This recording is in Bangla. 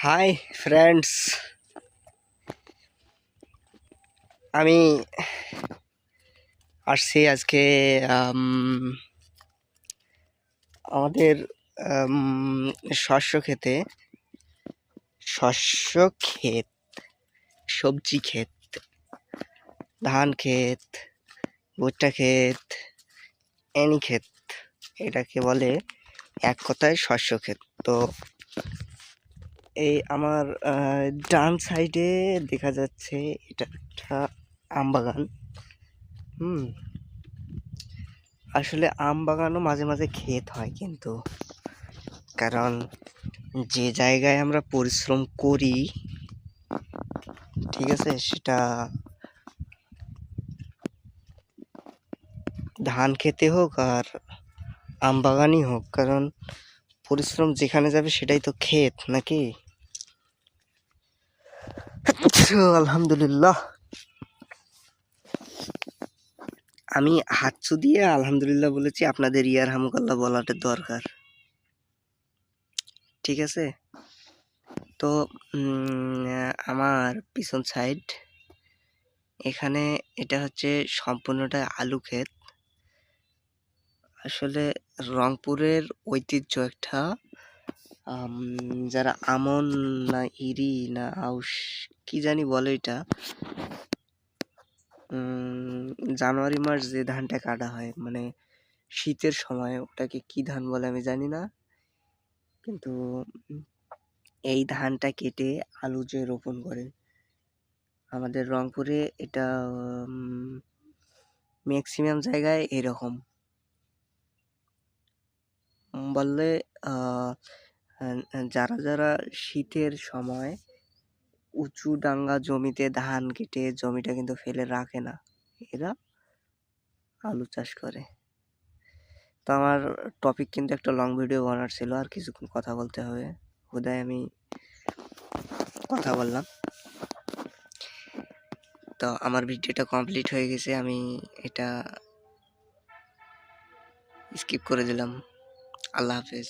হাই ফ্রেন্ডস আমি আসছি আজকে আম, আমাদের আম, শস্য খেতে শস্য ক্ষেত সবজি ক্ষেত ধান ক্ষেত ভুট্টা ক্ষেত এনি ক্ষেত এটাকে বলে এক কথায় শস্য ক্ষেত। তো এই আমার ডান সাইডে দেখা যাচ্ছে এটা একটা আম বাগান। হুম। আসলে আম বাগানও মাঝে মাঝে ক্ষেত হয় কিন্তু, কারণ যে জায়গায় আমরা পরিশ্রম করি, ঠিক আছে, সেটা ধান খেতে হোক আর আম বাগানই হোক, কারণ পরিশ্রম যেখানে যাবে সেটাই তো ক্ষেত নাকি? আলহামদুলিল্লাহ। আমি হাতছু দিয়ে আলহামদুলিল্লাহ বলেছি, আপনাদের ইয়ার হামুকাল্লাহ বলাটা দরকার। ঠিক আছে? তো আমার পিছন সাইড, এখানে এটা হচ্ছে সম্পূর্ণটা আলু ক্ষেত। আসলে রংপুরের ঐতিহ্য একটা যারা আমন না ইরি না আউশ, কি জানি বলে এটা? জানুয়ারি মাস যে ধানটা কাটা হয় মানে শীতের সময় ওটাকে কি ধান বলে আমি জানি না, কিন্তু এই ধানটা কেটে আলু যে রোপণ করে, আমাদের রংপুরে এটা ম্যাক্সিমাম জায়গায় এরকম। বললে যারা যারা শীতের সময় উঁচু ডাঙ্গা জমিতে ধান কেটে জমিটা কিন্তু ফেলে রাখে না, এরা আলু চাষ করে। তো আমার টপিক কিন্তু একটা লং ভিডিও বানার ছিল, আর কিছুক্ষণ কথা বলতে হবে। হুদায় আমি কথা বললাম। তো আমার ভিডিওটা কমপ্লিট হয়ে গেছে, আমি এটা স্কিপ করে দিলাম। আল্লাহ হাফেজ।